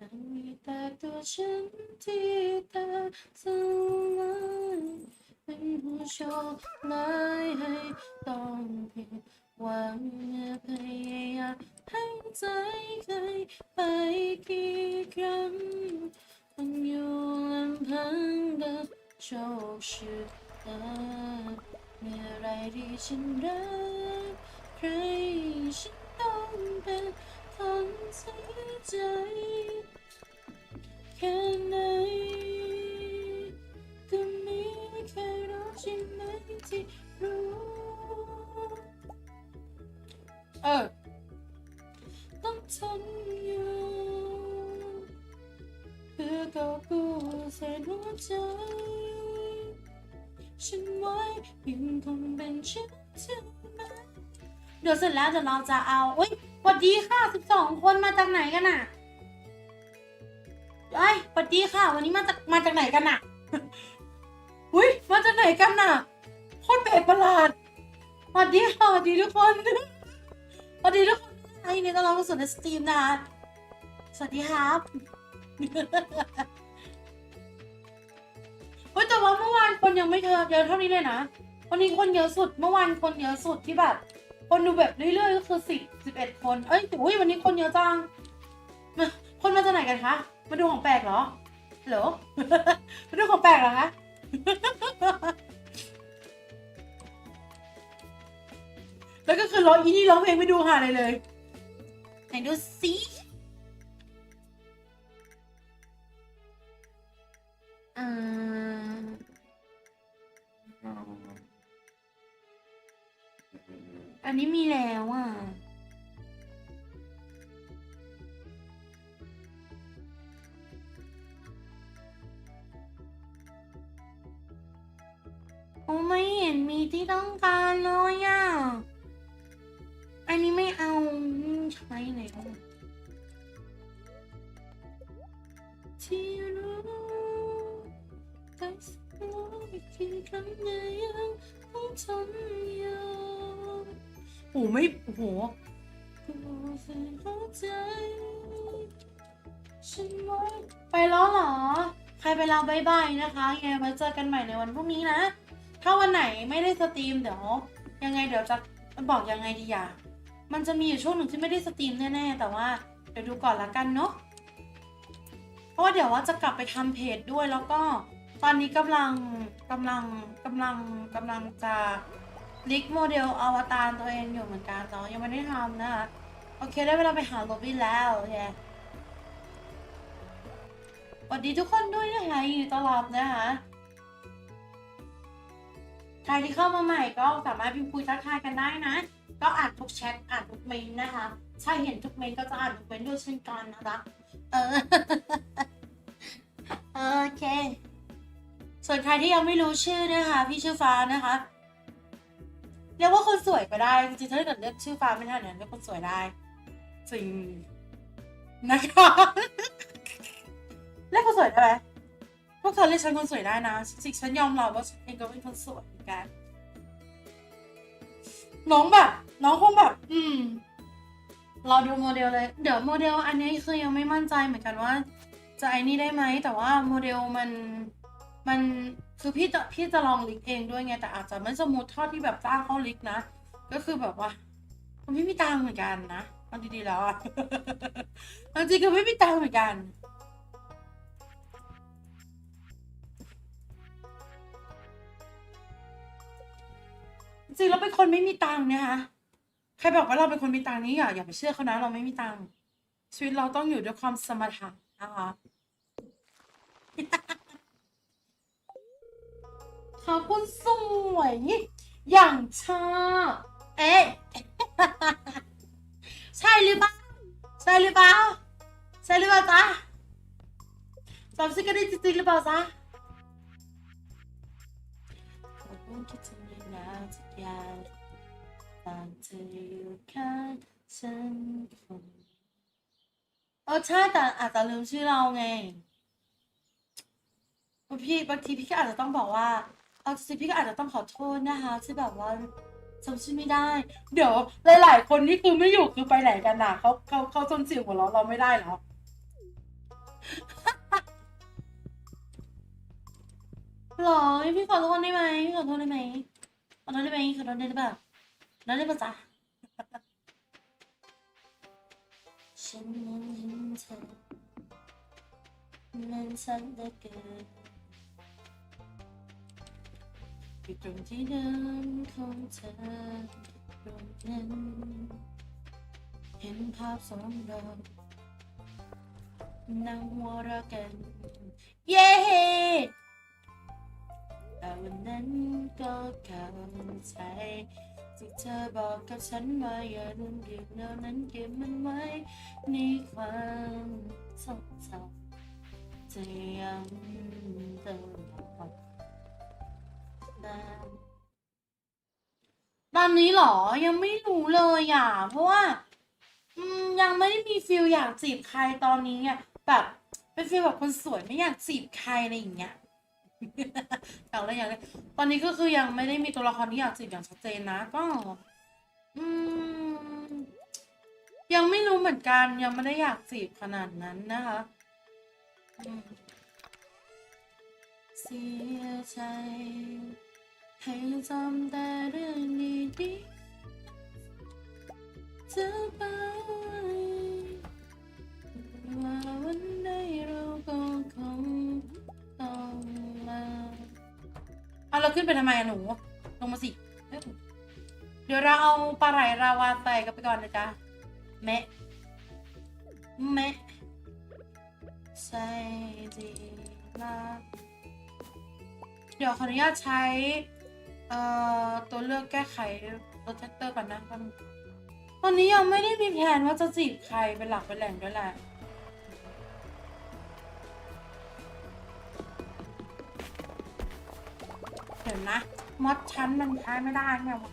มีแต่ตัวฉันที่ตาสลายเป็นผู้โชคร้ายให้ต้องผิดหวังพยายามให้ใจใครไปกี่ครั้งต้องอยู่ลำพังกับโชคชะตาเมื่อไรที่ฉันรักใครฉันต้องเป็น คนเสียใจ แค่ไหนก็มีแค่เราใช่ไหมที่รู้ เออ ต้องทนอยู่เพื่อกอบกู้ใส่หัวใจ ฉันไว้ยังคงเป็นฉันใช่ไหมเดี๋ยวเสร็จแล้วเดี๋ยวเราจะเอาอุ้ย สวัสดีค่ะสิบสองคนมาจากไหนกันน่ะไอ้ยสวัสดีค่ะ วันนี้มาจากมาจากไหนกันน่ะอุ้ยมาจากไหนกันน่ะโคตรแปลกประหลาดสวัสดีค่ะสวัสดีทุกคนสวัสดีทุกคนไอ้นี่ต้อนรับเข้าสู่ในสตรีมนะสวัสดีครับเฮ้ยแต่ว่าเมื่อวานคนยังไม่เธอเยอะเท่านี้เลยนะวันนี้คนเยอะสุด เมื่อวานคนเยอะสุดที่แบบ คนดูแบบเรื่อยๆก็คือสิบสิบเอ็ดคน เอ้ยอุ้ยวันนี้คนเยอะจัง คนมาจากไหนกันคะ มาดูของแปลกเหรอเหรอมาดูของแปลกเหรอคะ แล้วก็คือร้องอีนี่ร้องเพลงไม่ดูหาอะไรเลย ไหนดูสิ อันนี้มีแล้วอะ โอ้ไม่โอ้โหไปแล้วเหรอ ใครไปแล้วบายบายนะคะยังไงไว้เจอกันใหม่ในวันพรุ่งนี้นะ ถ้าวันไหนไม่ได้สตรีมเดี๋ยว ยังไงเดี๋ยวจะบอกยังไงดีอะมันจะมีอยู่ช่วงหนึ่งที่ไม่ได้สตรีมแน่ๆ แต่ว่าเดี๋ยวดูก่อนละกันเนาะ เพราะว่าเดี๋ยวว่าจะกลับไปทำเพจด้วยแล้วก็ตอนนี้กำลังกำลังกำลังกำลังจะ ลิกโมเดลอวตารตัวเองอยู่เหมือนกันแต่ว่ายังไม่ได้ทำนะคะโอเคได้เวลาไปหาโรบินแล้วเย้สวัสดีทุกคนด้วยนะคะยินดีต้อนรับนะคะใครที่เข้ามาใหม่ก็สามารถพิมพ์คุยทักทายกันได้นะ ก็อ่านทุกแชทอ่านทุกเมนนะคะใช่เห็นทุกเมนก็จะอ่านทุกเมนด้วยเช่นกันนะคะเออโอเค ส่วนใครที่ยังไม่รู้ชื่อนะคะพี่ชื่อฟ้านะคะ เรียกว่าคนสวยก็ได้จริงๆถ้าเกิดเรียกชื่อฟ้าไม่ทันเนี่ยเรียกคนสวยได้จริงนะคะเรียกคนสวยได้ไหมพวกเธอเรียกฉันคนสวยได้นะจริงฉันยอมรับว่าฉันเองก็เป็นคนสวยเหมือนกัน น้องแบบน้องคงแบบ อืมรอดูโมเดลเลย เดี๋ยวโมเดลอันนี้คือยังไม่มั่นใจเหมือนกันว่า จะไอ้นี่ได้ไหมแต่ว่าโมเดลมันมัน คือพี่จะพี่จะลองลิกเองด้วยไงแต่อาจจะไม่สมูทเท่าที่แบบจ้างเขาลิกนะ ก็คือแบบว่ามันไม่มีตังเหมือนกันนะเอาดีๆแล้วอะจริงคือไม่มีตังเหมือนกันจริงๆเราเป็นคนไม่มีตังค์นะคะใครบอกว่าเราเป็นคนมีตังค์นี่อย่าอย่าไปเชื่อเขานะ เราไม่มีตังค์ชีวิตเราต้องอยู่ด้วยความสมถะนะคะ เขาคนสวย อย่างชาเอ๊ะใช่หรือเปล่าใช่หรือเปล่าใช่หรือเปล่าจ๊ะสามสิบกันได้จริงๆหรือเปล่าจ๊ะผมคิดถึงในนาทุกอย่างตอนเธออยู่ข้างฉันคนเออใช่แต่อาจจะลืมชื่อเราไงพี่บางทีพี่ก็อาจจะต้องบอกว่า เอาจริพี่ก็อาจจะต้องขอโทษนะคะที่แบบว่าจำชื่อไม่ได้ เดี๋ยวหลาย ๆ คนนี่คือไม่อยู่คือไปไหนกันน่ะเขาเขาเขาจนสิวหัวเราะเราไม่ได้เหรอหรอพี่ขอโทษได้ไหมพี่ขอโทษได้ไหมขอโทษได้ไหมขอโทษได้หรือเปล่าขอโทษได้ปะจ๊ะฉันนั้นเห็นเธอนั้นชัดเหลือเกิน อยู่ตรงที่เดิมของเธอตรงนั้นเห็นภาพสองเรานั่งหัวเราะกัน เย้แต่วันนั้นก็เข้าใจที่เธอบอกกับฉันว่าอย่าลืมเก็บเรื่องนั้นเก็บมันไว้ในความทรงจำจะยังเตลอดนาน ตอนนี้เหรอยังไม่รู้เลยอะ เพราะว่า อืมยังไม่ได้มีฟิลอยากจีบใครตอนนี้ไงแบบเป็นฟิลแบบคนสวยไม่อยากจีบใครอะไรอย่างเงี้ยอยากเลยอย่ากเลยตอนนี้ก็คือยังไม่ได้มีตัวละครที่อยากจีบอย่างชัดเจนนะก็ อืม ยังไม่รู้เหมือนกันยังไม่ได้อยากจีบขนาดนั้นนะคะเสียใจ ให้จำแต่เรื่องดีๆจะไปว่าวันใดเราก็คงต้องลาเอะเราขึ้นไปทำไมอะหนู ลงมาสิ เดี๋ยวเราเอาปลาไหลราวาใส่กันไปก่อนนะจ๊ะ แมะ แมะใช่ดีมากเดี๋ยวขออนุญาตใช้ เอ่อตัวเลือกแก้ไขโปรเจคเตอร์ก่อนนะแป๊บนึงตอนนี้ยังไม่ได้มีแผนว่าจะจีบใครเป็นหลักเป็นแหล่งด้วยแหละเดี๋ยวนะมอดชั้นมันใช้ไม่ได้ไงวะ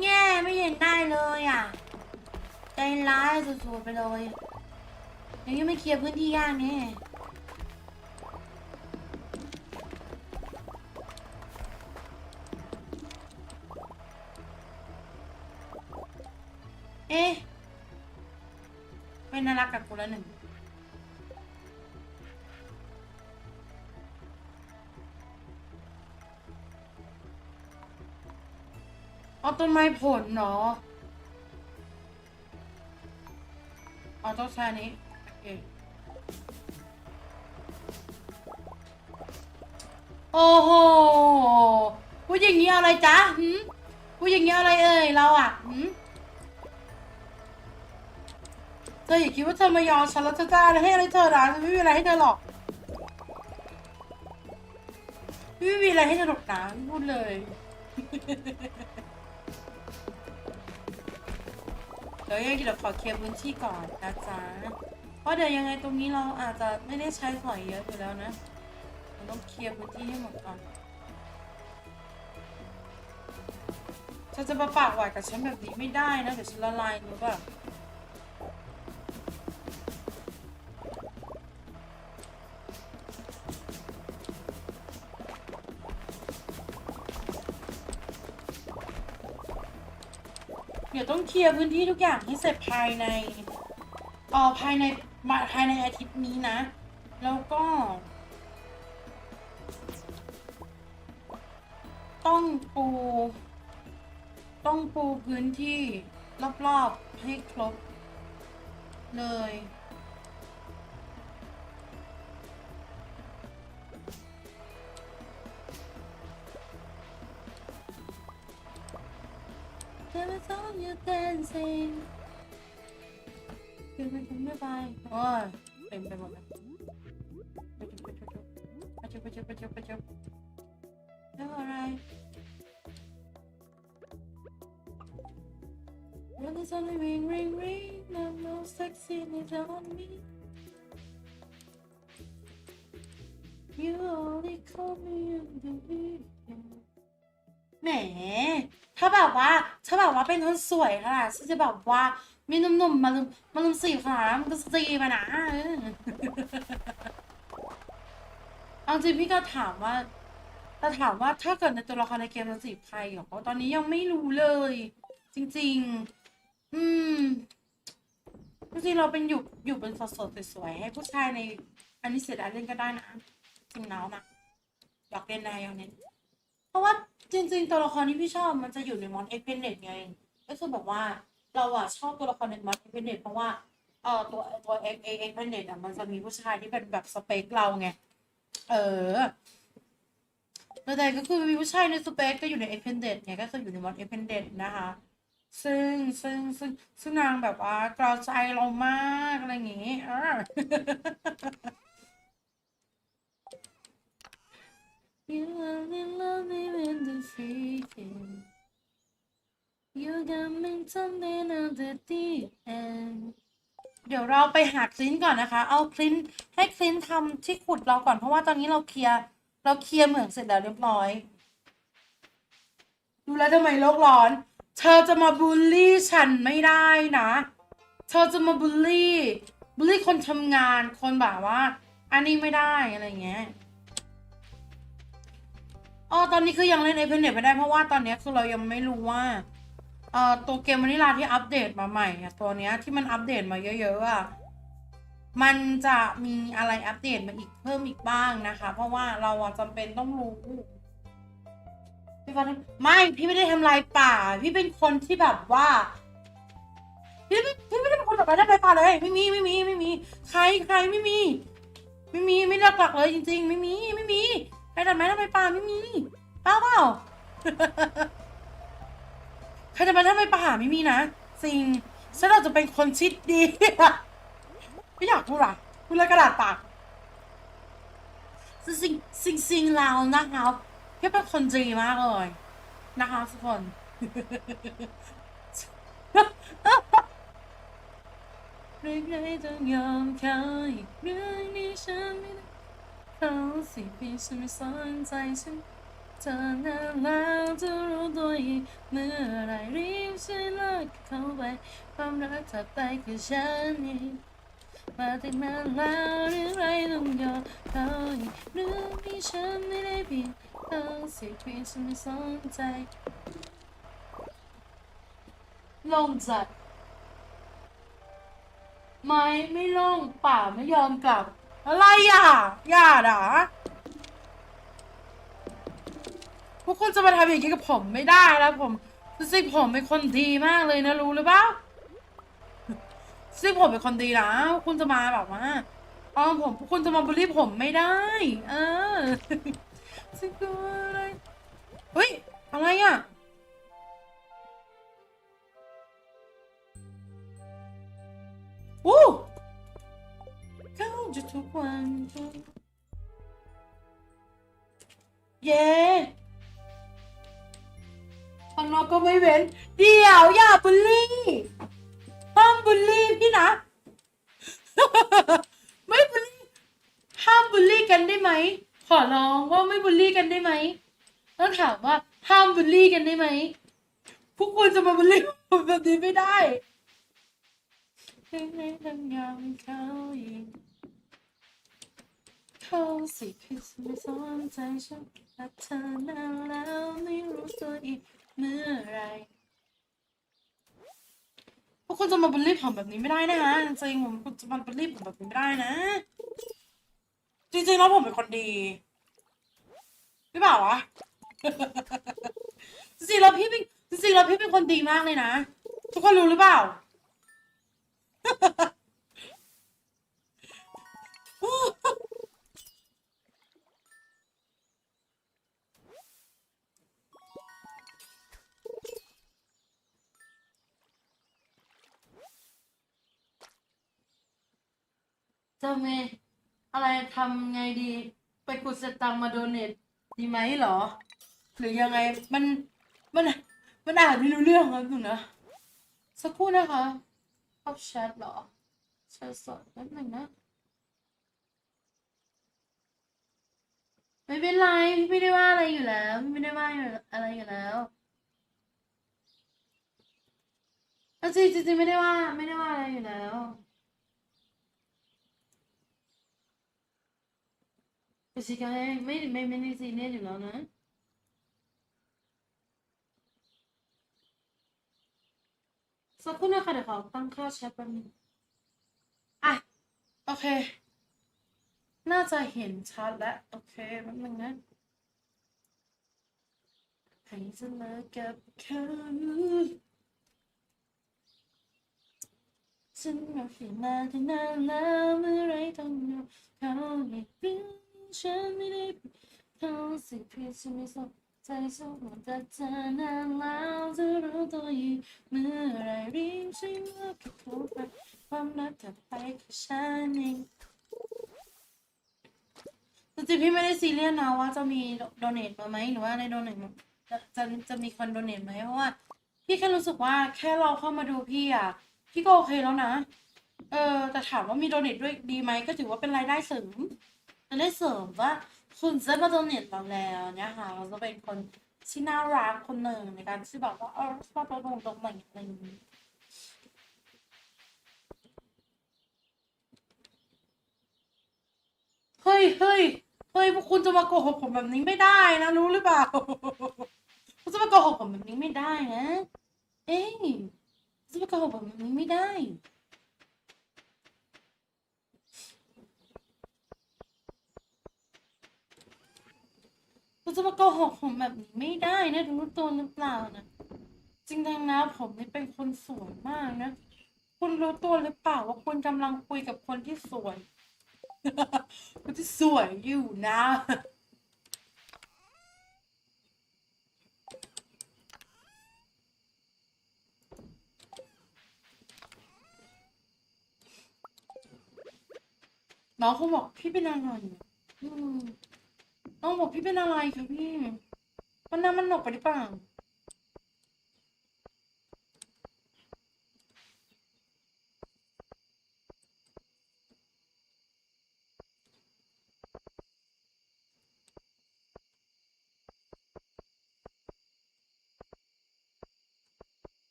แง่ไม่เห็นได้เลยอะ ใจร้ายสุดๆไปเลย ยังยังไม่เคลียร์พื้นที่ย่างแน่เอ๊ะไม่น่ารักกับกูแล้วหนึ่งเอาต้นไม้ผลเนาะเอาต้องใช้อันนี้ โอ้โหพูดอย่างนี้เอาอะไรจ๊ะหืมพูดอย่างนี้เอาอะไรเอ่ยเราอะหืมเธออย่าคิดว่าเธอมายอมฉันแล้วเธอจะอะไรให้อะไรเธอนะฉันไม่มีอะไรให้เธอหรอกไม่มีอะไรให้เธอหรอกนะพูดเลยเดี๋ยวยังไงเดี๋ยวขอเคลียร์พื้นที่ก่อนนะจ๊ะ ราะเดี๋ยวยังไงตรงนี้เราอาจจะไม่ได้ใช้สอยเยอะอยู่แล้วนะเราต้องเคลียร์พื้นที่ให้หมดก่อนเธอจะมาปากหวานกับฉันแบบนี้ไม่ได้นะเดี๋ยวฉันละลายรู้ป่ะเดี๋ยวต้องเคลียร์พื้นที่ทุกอย่างให้เสร็จภายในอ่อภายใน มาภายในอาทิตย์นี้นะ แล้วก็ ต้องปู ต้องปูพื้นที่รอบๆให้ครบ เลย Never saw you dancing คือมันทำไม่ไปโอ้ยเต็มไปหมดเลยไปจุบไปจุบไปจุบไปจุบไปจุบแล้วอะไร When it's only ring ring ring no no sexy is on me You only call me in the evening แหม ถ้าแบบว่า ถ้าแบบว่าเป็นคนสวยขนาดที่จะแบบว่ามีหนุ่มๆมาลุมมาลุมสีขามันก็สีมานะเออเอาจริงพี่ก็ถามว่า แต่ถามว่าถ้าเกิดในตัวละครในเกมจะจีบใครเหรอตอนนี้ยังไม่รู้เลย จริง ๆ อืมจริงๆเราเป็นอยู่อยู่เป็นสดๆสวยๆให้ผู้ชายในอันนี้เสียดายเล่นก็ได้นะจริงแล้วนะอยากเล่นได้อยาเล่นเพราะว่า จริงๆ ตัวละครที่พี่ชอบมันจะอยู่ในมอนเอ็กเพนเน็ตไง ก็คือแบบว่าเราอะชอบตัวละครในมอนเอ็กเพนเน็ตเพราะว่าเออตัวตัวเอ็กเอ็กเพนเน็ตอะมันจะมีผู้ชายที่เป็นแบบสเปคเราไง เออแต่ก็คือมีผู้ชายในสเปคก็อยู่ในเอ็กเพนเน็ตไงก็คืออยู่ในมอนเอ็กเพนเน็ตนะคะ ซึ่งซึ่งซึ่งซึ่งนางแบบว่ากราวใจเรามาก อะไรอย่างงี้เออ You only love me when the freaking You got me something on the deep end เดี๋ยวเราไปหาคลินก่อนนะคะ เอาคลินให้คลินทำที่ขุดเราก่อนเพราะว่าตอนนี้เราเคลียร์เราเคลียร์เหมืองเสร็จแล้วเรียบร้อยดูแลวทำไมโลกร้อน เธอจะมาบูลลี่ฉันไม่ได้นะ เธอจะมาบูลลี่บูลลี่คนทำงานคนแบบว่า อันนี้ไม่ได้อะไรเงี้ย อ๋อตอนนี้คือยังเล่นเอเพนเน็ตไม่ได้เพราะว่าตอนนี้คือเรายังไม่รู้ว่าเอ่อตัวเกมวานิลาที่อัปเดตมาใหม่อะตัวเนี้ยที่มันอัปเดตมาเยอะๆอะมันจะมีอะไรอัปเดตมาอีกเพิ่มอีกบ้างนะคะ เพราะว่าเราอะจำเป็นต้องรู้พี่ฟันไม่พี่ไม่ได้ทำลายป่า พี่เป็นคนที่แบบว่า พี่ไม่พี่ไม่ได้เป็นคนแบบทำลายป่าเลย ไม่มีไม่มีไม่มี ใครใครไม่มี ไม่มีไม่ได้หลักๆเลยจริง ๆ ไม่มีไม่มี ใครทำไมทำลายป่าไม่มีปล่าเปล่าใครจะมาทำไมป่าไม่มีนะสิงฉันเราจะเป็นคนชิดดีไม่อยากพูดอพูดแล้วกระดาษปากสิ่งสิ่งสิ่งเรานะคะพี่เป็นคนดีมากเลยนะคะทุกคนเรื่องไหนต้องยอมเขาอีกเรื่องนี้ฉันไม่ได้ เขาสิพี่ฉันไม่สนใจฉันเธอนาแล้วจะรู้ตัวอีกเมื่อไรรีบช่วยเลิกเขาไปความรักถัดไปคือฉันเองมาตั้งนานแล้วเรื่องไรต้องยอมเขาอีกเรื่องนี้ฉันไม่ได้ผิดเขาสิพี่ฉันไม่สนใจลงจัดไม่ไม่ลงป่าไม่ยอมกลับ อะไรอะอย่าด่าพวกคุณจะมาทำอย่างนี้กับผมไม่ได้แล้วผมซึ่งผมเป็นคนดีมากเลยนะรู้หรือเปล่าซึ่งผมเป็นคนดีนะพวกคุณจะมาแบบว่าอ๋อมผมพวกคุณจะมาบูลลี่ผมไม่ได้ เออซึ่งคืออะไรเฮ้ยอะไรอะวู้ จะทุกวันเย้ข้างนอกก็ไม่เว้น เดี๋ยวอย่าบูลลี่ห้ามบูลลี่พี่นะ ไม่บูลลี่ห้ามบูลลี่กันได้ไหม ขอร้องว่าไม่บูลลี่กันได้ไหมต้องถามว่าห้ามบูลลี่กันได้ไหมพวกคุณจะมาบูลลี่ผมแบบนี้ไม่ได้ไม่ต้งยอมเขาอีก เขาสิพี่ไม่สนใจฉันแต่เธอนานแล้วไม่รู้ตัวอีกเมื่อไรพวกคุณจะมาบูลลี่ผมแบบนี้ไม่ได้นะฮะจริงผมคุณจะมาบูลลี่ผมแบบนี้ไม่ได้นะ จริงๆแล้วผมเป็นคนดีหรือเปล่าวะจริงๆแล้วพี่เป็นจริงๆแล้วพี่เป็นคนดีมากเลยนะทุกคนรู้หรือเปล่า จะมีอะไรทำไงดี ไปกดสตังค์มาโดเนทดีไหมเหรอ หรือยังไงมันมันมันอ่านไม่รู้เรื่องครับหนูนะ สักครู่นะคะเข้าแชทเหรอแชทสดแป๊บหนึ่งนะไม่เป็นไรพี่ไม่ได้ว่าอะไรอยู่แล้วพี่ไม่ได้ว่าอะไรอยู่แล้วจริงจริงไม่ได้ว่า ไม่ได้ว่าอะไรอยู่แล้ว จไม่ใช่การไม่ไม่ไม่ได้ซีเรียสอยู่แล้วนะสักครู่นะคะเดี๋ยวขอตั้งค่าแชทแป๊บนึงอะ โอเค น่าจะเห็นชัดแล้ว โอเคแป๊บนึงนะให้เสมอกับเขาฉันรักที่มาที่นานแล้วเมื่อไรต้องยอมเขาให้รู้ ฉันไม่ได้เป็นเขาสิเพียงฉันไม่สนใจฉันหมดแต่เธอนานแล้วจะรู้ตัวอยู่เมื่อไรรีบใช่ว่ากับเขาไปความรักกับไปกับฉันเองจริงๆพี่ไม่ได้ซีเรียสนะว่าจะมีโดเนทมาไหมหรือว่าในโดเนทจะจะจะมีคนโดเนทไหมเพราะว่า พี่แค่รู้สึกว่าแค่เราเข้ามาดูพี่อะ พี่ก็โอเคแล้วนะ เออแต่ถามว่ามีโดเนทด้วยดีไหมก็ถือว่าเป็นรายได้เสริม รายได้เสริมว่าคุณจะมาโดเนทเราแล้วเนี่ยค่ะเราจะเป็นคนที่น่ารักคนหนึ่งในการที่แบบว่าเออชอบเราตรงตรงไหนอะไรอย่างนี้เฮ้ยเฮ้ยเฮ้ยพวกคุณจะมาโกหกผมแบบนี้ไม่ได้นะรู้หรือเปล่าคุณจะมาโกหกผมแบบนี้ไม่ได้นะ เอ้ยจะมาโกหกผมแบบนี้ไม่ได้ คุณจะมาโกหกผมแบบนี้ไม่ได้นะรู้ตัวหรือเปล่านะจริงๆนะผมนี่เป็นคนสวยมากนะ คุณรู้ตัวหรือเปล่าว่าคุณกำลังคุยกับคนที่สวย คนที่สวยอยู่นะน้องเขาบอกพี่เป็นอะไรอะอืม น้องบอกพี่เป็นอะไรคะพี่ มันน้ำมันหนกไปหรือเปล่า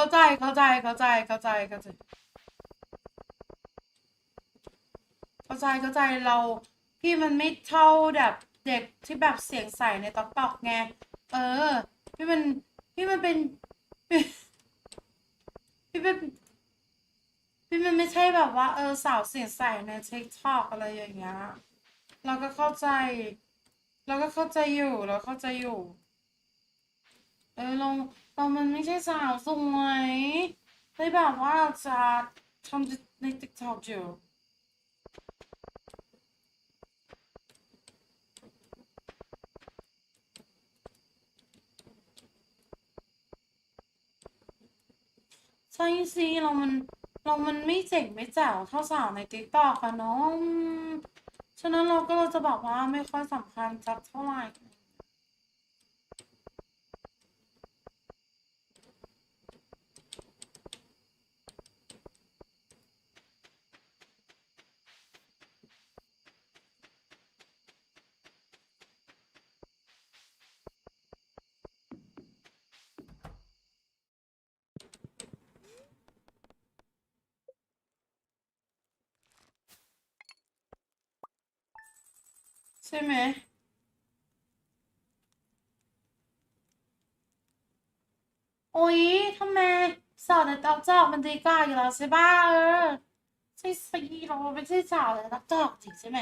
เข้าใจเข้าใจเข้าใจเข้าใจเข้าใจ เข้าใจเข้าใจเราพี่มันไม่เท่าแบบเด็กที่แบบเสียงใสในต๊อกตอกไงเออ พี่มันพี่มันเป็น พี่เป็นพี่มันไม่ใช่แบบว่า เออสาวเสียงใสในทิกตอกอะไรอย่างเงี้ยเราก็เข้าใจ เราก็เข้าใจอยู่เราเข้าใจอยู่ เออเราเรามันไม่ใช่สาวสวยได้แบบว่าจะทำในติ๊กต็อกอยู่ใช่สิเรามันเรามันไม่เจ๋งไม่แจ๋วเท่าสาวในติ๊กต็อกค่ะน้อง ฉะนั้นเราก็เลยจะบอกว่าไม่ค่อยสำคัญสักเท่าไหร่ ใช่ไหมโอ้ยทำไมสาวในต๊อกจอกมันดีกว่าอยู่แล้วใช่ป่ะเออใช่สิเราไม่ใช่สาวในต๊อกจอกจริงใช่ไหม